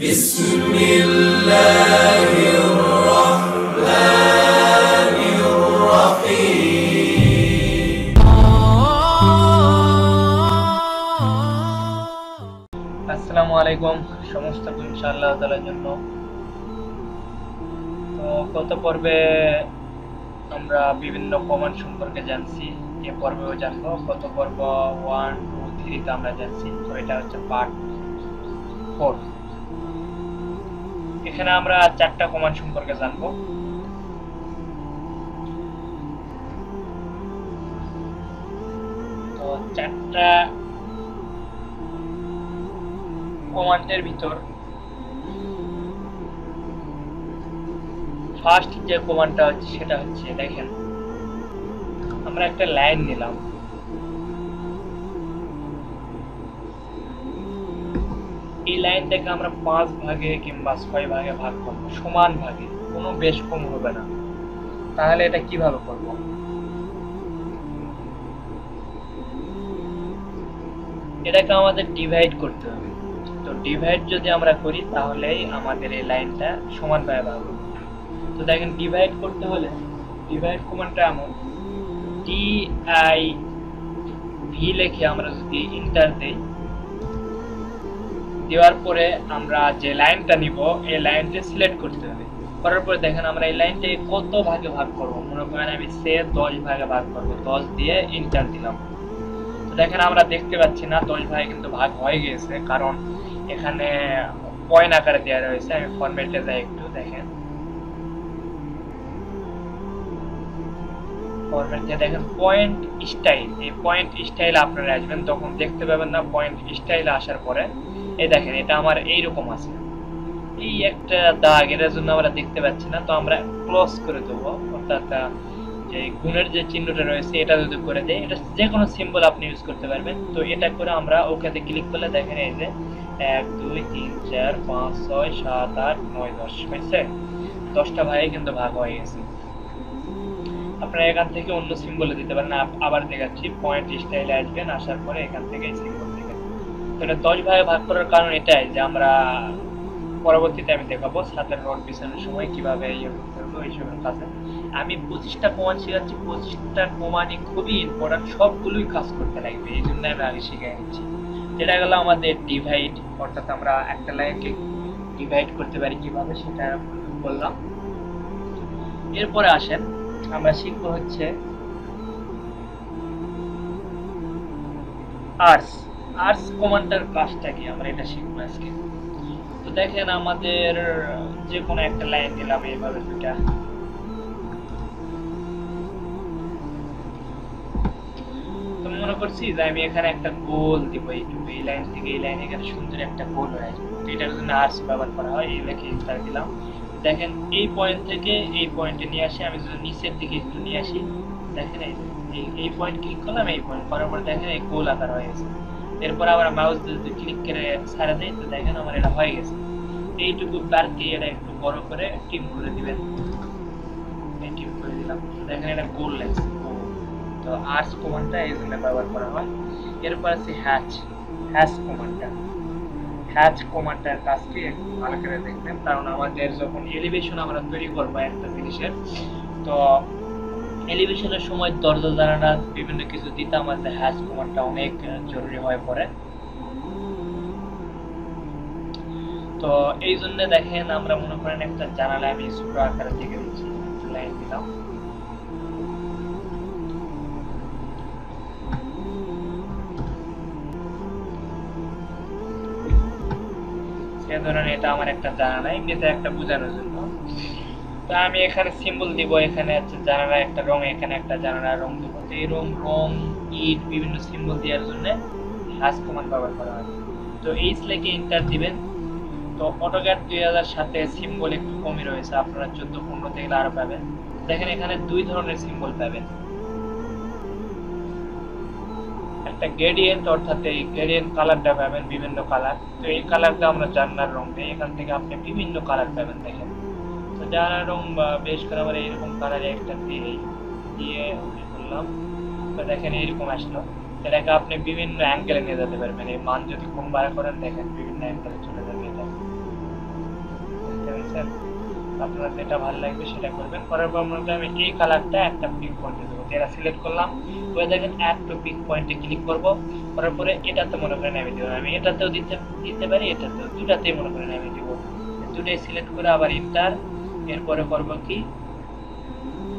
بسم الله الرحمن الرحيم আসসালামু আলাইকুম সমস্ত ইনশাআল্লাহ তাআলার জন্য তো গত পর্বে আমরা বিভিন্ন কমান্ড সম্পর্কে জানছি এ পর্বেও জানবো গত পর্ব ওয়ান টু থ্রিতে আমরা জানছি তো এটা হচ্ছে পার্ট ফোর এখানে আমরা চারটা কমান্ড সম্পর্কে জানব। তো চারটা কমান্ডের ভিতর ফার্স্ট যে কমান্ডটা হচ্ছে, সেটা হচ্ছে দেখেন, আমরা একটা লাইন নিলাম। এই লাইনটাকে আমরা পাঁচ ভাগে কিংবা ছয় ভাগে ভাগ করব। সমান ভাগে, কোনো বেশ কম হবে না। তাহলে এটা কীভাবে করব? এটাকে আমাদের ডিভাইড করতে হবে। তো ডিভাইড যদি আমরা করি, তাহলেই আমাদের এই লাইনটা সমান সমানভাবে ভাগ হবে। তো দেখেন ডিভাইড করতে হলে ডিভাইড কমান্ডটা এমন। ডি আই ভি লিখে আমরা যদি ইন্টার দেই দেওয়ার পরে আমরা যে লাইনটা নিব, এই লাইনটা সিলেক্ট করতে হবে। করার পরে দেখেন আমরা এই লাইনটাকে কত ভাগে ভাগ করব? মনে করেন আমি সে দশ ভাগে ভাগ করব। দশ দিয়ে ইন্টার দিলাম। দেখেন আমরা দেখতে পাচ্ছি না, দশ ভাগে কিন্তু ভাগ হয়ে গিয়েছে কারণ এখানে পয়েন্ট আকারে দেওয়া রয়েছে। আমি ফরম্যাটে যাই একটু, দেখেন। ফরম্যাটে দেখেন পয়েন্ট স্টাইল এই পয়েন্ট স্টাইল আপনারা আসবেন, তখন দেখতে পাবেন না পয়েন্ট স্টাইল আসার পরে এই দেখেন, এটা আমার এইরকম আছে। এই একটা দাগ, এটার জন্য আমরা দেখতে পাচ্ছি না, তো আমরা ক্লোজ করে দেবো। অর্থাৎ যে গুণের যে চিহ্নটা রয়েছে, এটা যদি করে দেয় এটা যে কোনো সিম্বল আপনি ইউজ করতে পারবেন। তো এটা করে আমরা ওকেতে ক্লিক করলে দেখেন এই যে, এক, দুই, তিন, চার, পাঁচ, ছয়, সাত, আট, নয়, দশ, হয়েছে? দশটা ভাগে কিন্তু ভাগ হয়ে গেছে। আপনারা এখান থেকে অন্য সিম্বলে দিতে পারেন। আব- আবার দেখাচ্ছি পয়েন্ট স্টাইলে আসবেন, আসার পরে এখান থেকে সিম্বল এটা দশ ভাগে ভাগ করার কারণ এটাই যে আমরা পরবর্তীতে আমি দেখাবো সাতের রড বিছানোর সময় কীভাবে ইয়ে করতে হবে এইসবের কাছে আমি পঁচিশটা কমান শেখাচ্ছি, পঁচিশটা কমানই খুবই ইম্পর্টেন্ট সবগুলোই কাজ করতে লাগবে, এই জন্য আমি আগে শিখে নিচ্ছি। যেটা গেল আমাদের ডিভাইড অর্থাৎ আমরা একটা লাইনকে ডিভাইড করতে পারি কীভাবে সেটা বললাম। এরপরে আসেন, আমরা শিখব হচ্ছে আর্টস আর্টস কমান্ডার কাজটা কি আমরা এটা শিখব আজকে? তো দেখেন আমাদের, যে কোনো একটা লাইন দিলাম এইভাবে দুটা মনে করছি যে আমি এখানে একটা গোল দিব এই লাইন থেকে এই লাইন এখানে সুন্দর একটা গোল হয়ে আসবে। এটার জন্য আর্টস ব্যবহার করা হয়, এই লেখে ইন্টার দিলাম। দেখেন এই পয়েন্ট থেকে এই পয়েন্টে নিয়ে আসি, আমি যদি নিচের দিকে একটু নিয়ে আসি, দেখেন এই এই পয়েন্ট ক্লিক করলাম, এই পয়েন্ট করার পর দেখেন এই গোল আকার হয়ে গেছে। এরপর আবার মাউস যদি ক্লিক করে ছাড়া দেয়, তো দেখেন আমার এটা হয়ে গেছে। এইটুকু বারকে এটা একটু বড় করে টিম করে দিবেন। টিম করে দিলাম। দেখেন এটা গোল লাগছে। তো আর্টস কমান্ডটা এই জন্য ব্যবহার করা হয়। এরপর আছে হ্যাচ হ্যাচ কমান্ডটা হ্যাচ কমান্ডটার কাজটি একটু ভালো করে দেখবেন। কারণ আমাদের যখন এলিভেশন আমরা তৈরি করব একটা জিনিসের, তো এলিভেশনের সময় দরজা জানালা বিভিন্ন কিছু দিতে আমাদের হ্যাচ কমান্ডটা অনেক জরুরি হয়ে পড়ে। তো এই জন্য দেখেন আমরা মনে করেন একটা জানালা আমি ছোট আকারে দিকে দিচ্ছি লাইন দিলাম। ধরেন এটা আমার একটা জানা নাই, এমনিতে একটা বোঝানোর জন্য। তো আমি এখানে সিম্বল দিব, এখানে হচ্ছে জানালা একটা রং, এখানে একটা জানালা রং দিব। তো এই রং রং, ইট বিভিন্ন সিম্বল দেওয়ার জন্য হ্যাশ কমান্ড ব্যবহার করা হয়। তো এই স্লেকে ইন্টার দিবেন। তো অটোক্যাড দুই হাজার সাথে সিম্বল একটু কমই রয়েছে, আপনারা চোদ্দ, পনেরো থেকে আরও পাবেন। দেখেন এখানে দুই ধরনের সিম্বল পাবেন। একটা গ্রেডিয়েন্ট অর্থাৎ এই গ্রেডিয়েন্ট কালারটা পাবেন বিভিন্ন কালার তো এই কালারটা আমরা জান্নার রং এখান থেকে আপনি বিভিন্ন কালার পাবেন, দেখেন। তো জানার রং বা বেশ করে আমরা এরকম কালার একটা দিয়ে দিয়ে করলাম তো দেখেন এরকম আসলো। এটাকে আপনি বিভিন্ন অ্যাঙ্গেলে নিয়ে যেতে পারবেন। এই মান যদি কম বাড়া করেন, দেখেন বিভিন্ন অ্যাঙ্গেলে চলে যাবে এটা। আপনার যেটা ভালো লাগবে সেটা করবেন। করার পর মনে আমি এই কালারটা একটা পিক পয়েন্টে দেবো। এটা সিলেক্ট করলাম। ওই দেখেন অ্যাড টু পিক পয়েন্টে ক্লিক করব। করার পরে এটাতে মনে করেন আমি দেবো। আমি এটাতেও দিতে দিতে পারি, এটাতেও, দুটাতেই মনে করেন আমি দেবো। দুটাই সিলেক্ট করে আবার ইন্টার এরপরে করব কি?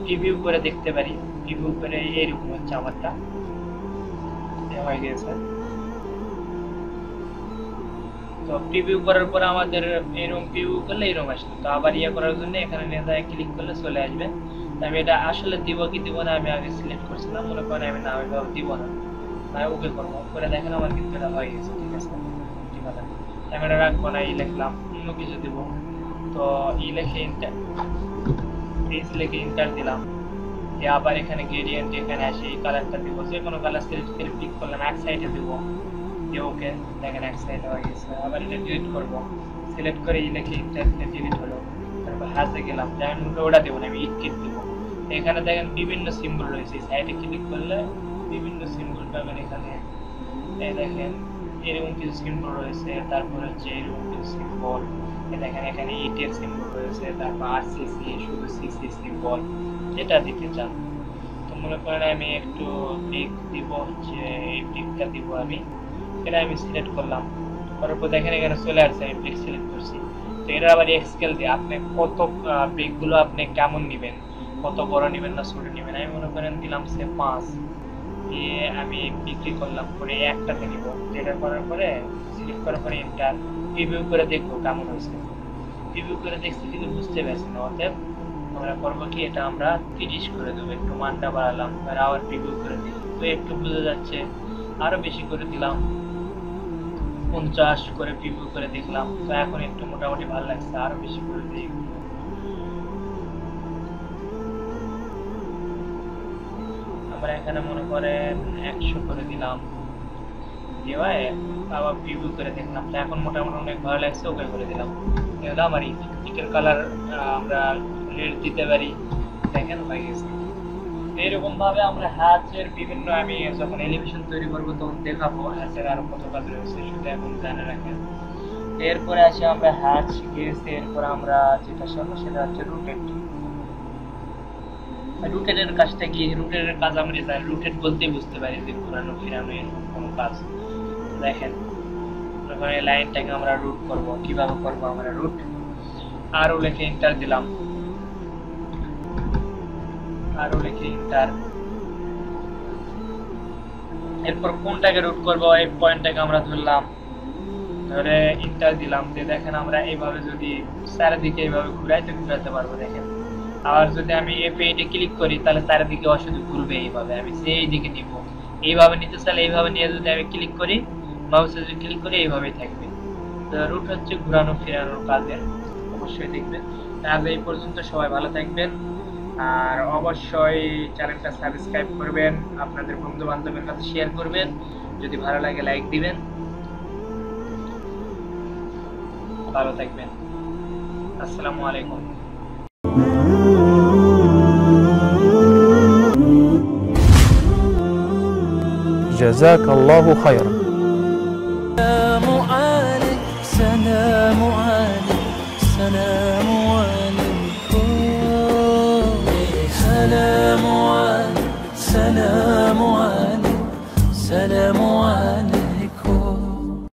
প্রিভিউ করে দেখতে পারি। প্রিভিউ করে এইরকম হচ্ছে আমারটা। হয়ে গেছে। তো প্রিভিউ করার পর আমাদের এরকম প্রিভিউ করলে এরকম আসবে। তো আবার ইয়ে করার জন্য এখানে নিয়ে যায় ক্লিক করলে চলে আসবে। আমি এটা আসলে দিব কি দিব না, আমি আগে সিলেক্ট করছিলাম, মনে করেন আমি না ওইভাবে দিব না। না ওকে করব। করে দেখেন আমার কিন্তু এটা হয়ে গেছে, ঠিক আছে? ঠিক আছে? আমি এটা রাখব না, এই লিখলাম, অন্য কিছু দিব। তো ই লিখে ইন্টার লিখে ইন্টার দিলাম। দিয়ে আবার এখানে গ্রেডিয়েন্ট এখানে আসে, এই কালারটা দিব। যে কোনো কালার সিলেক্ট করে ক্লিক করলাম, এক সাইডে দিব। দিয়ে ওকে দেখেন এক সাইড হয়ে গেছে। আবার এটা ডিলিট করব। সিলেক্ট করে এই লিখে ইন্টার ডিলিট হলো। তারপর হাতে গেলাম। যেমন ওটা দেবো না, আমি ইট টিপ দিব। এখানে দেখেন বিভিন্ন সিম্বল রয়েছে। সাইডে ক্লিক করলে বিভিন্ন সিম্বল পাবেন এখানে। এই দেখেন, এরকম কিছু সিম্বল রয়েছে। তারপর হচ্ছে এরকম কিছু সিম্বল দেখেন এখানে ইটের সিম্বল রয়েছে, তারপর আর সিসি শুধু সিসি সিম্বল যেটা দিতে চান। তো মনে করেন আমি একটু পিক দিব, হচ্ছে এই পিকটা দিব আমি। এটা আমি সিলেক্ট করলাম। করার পর দেখেন এখানে চলে আসছে, আমি পিক সিলেক্ট করছি। তো এটা আবার এক্সকেল দিয়ে আপনি কত পিকগুলো আপনি কেমন নেবেন? কত বড় নেবেন না ছোট নেবেন? আমি মনে করেন দিলাম সে পাঁচ। দিয়ে আমি বিক্রি করলাম করে একটাতে নিব। যেটা করার পরে সিলেক্ট করার পরে এন্টার রিভিউ করে দেখব কেমন হয়েছে। রিভিউ করে দেখছি কিন্তু বুঝতে পারছি না, অতএব আমরা করব কি? এটা আমরা তিরিশ করে দেবো, একটু মানটা বাড়ালাম, এবার আবার রিভিউ করে দিই তো একটু বোঝা যাচ্ছে, আরও বেশি করে দিলাম, পঞ্চাশ করে রিভিউ করে দেখলাম। তো এখন একটু মোটামুটি ভালো লাগছে, আরও বেশি করে দিই আমরা এখানে মনে করেন একশো করে দিলাম। দেওয়ায় আবার রিভিউ করে দেখলাম। তো এখন মোটামুটি অনেক ভালো লাগছে, ওকে করে দিলাম। এই হলো আমার ইটের কালার আমরা রেড দিতে পারি। দেখেন হয়ে গেছে এইরকম ভাবে আমরা হ্যাচের বিভিন্ন আমি যখন এলিভেশন তৈরি করব, তখন দেখাবো হ্যাচের আরও কত কাজ রয়েছে, সেটা এখন জানে রাখেন। এরপরে আসি আমরা হ্যাচ গেছে এরপর আমরা যেটা শিখব সেটা হচ্ছে রুটেড রুটেডের কাজটা কি? রুটেডের কাজ আমরা জানি রুটেড বলতেই বুঝতে পারি যে ঘোরানো ফিরানো এরকম কোনো কাজ। দেখেন, ওখানে লাইনটাকে আমরা রুট করব। কীভাবে করব আমরা রুট আরও লিখে ইন্টার দিলাম। আরও লিখে ইন্টার এরপর কোনটাকে রুট করব? এই পয়েন্টটাকে আমরা ধরলাম। ধরে ইন্টার দিলাম যে দেখেন আমরা এইভাবে যদি চারিদিকে এইভাবে ঘুরাইতে ঘুরাতে পারব, দেখেন। আবার যদি আমি এফ এইটে ক্লিক করি, তাহলে চারিদিকে অশুধু ঘুরবে এইভাবে। আমি সেই দিকে নিব। এইভাবে নিতে চাইলে এইভাবে নিয়ে যদি আমি ক্লিক করি মাউসে যদি ক্লিক করি, এইভাবেই থাকবে। তো রুট হচ্ছে ঘুরানো ফেরানোর কাজের। অবশ্যই দেখবেন। আজ এই পর্যন্ত সবাই ভালো থাকবেন। আর অবশ্যই চ্যানেলটা সাবস্ক্রাইব করবেন, আপনাদের বন্ধু বান্ধবের কাছে শেয়ার করবেন। যদি ভালো লাগে লাইক দিবেন। ভালো থাকবেন। আসসালামু আলাইকুম। جزاك الله خيرا.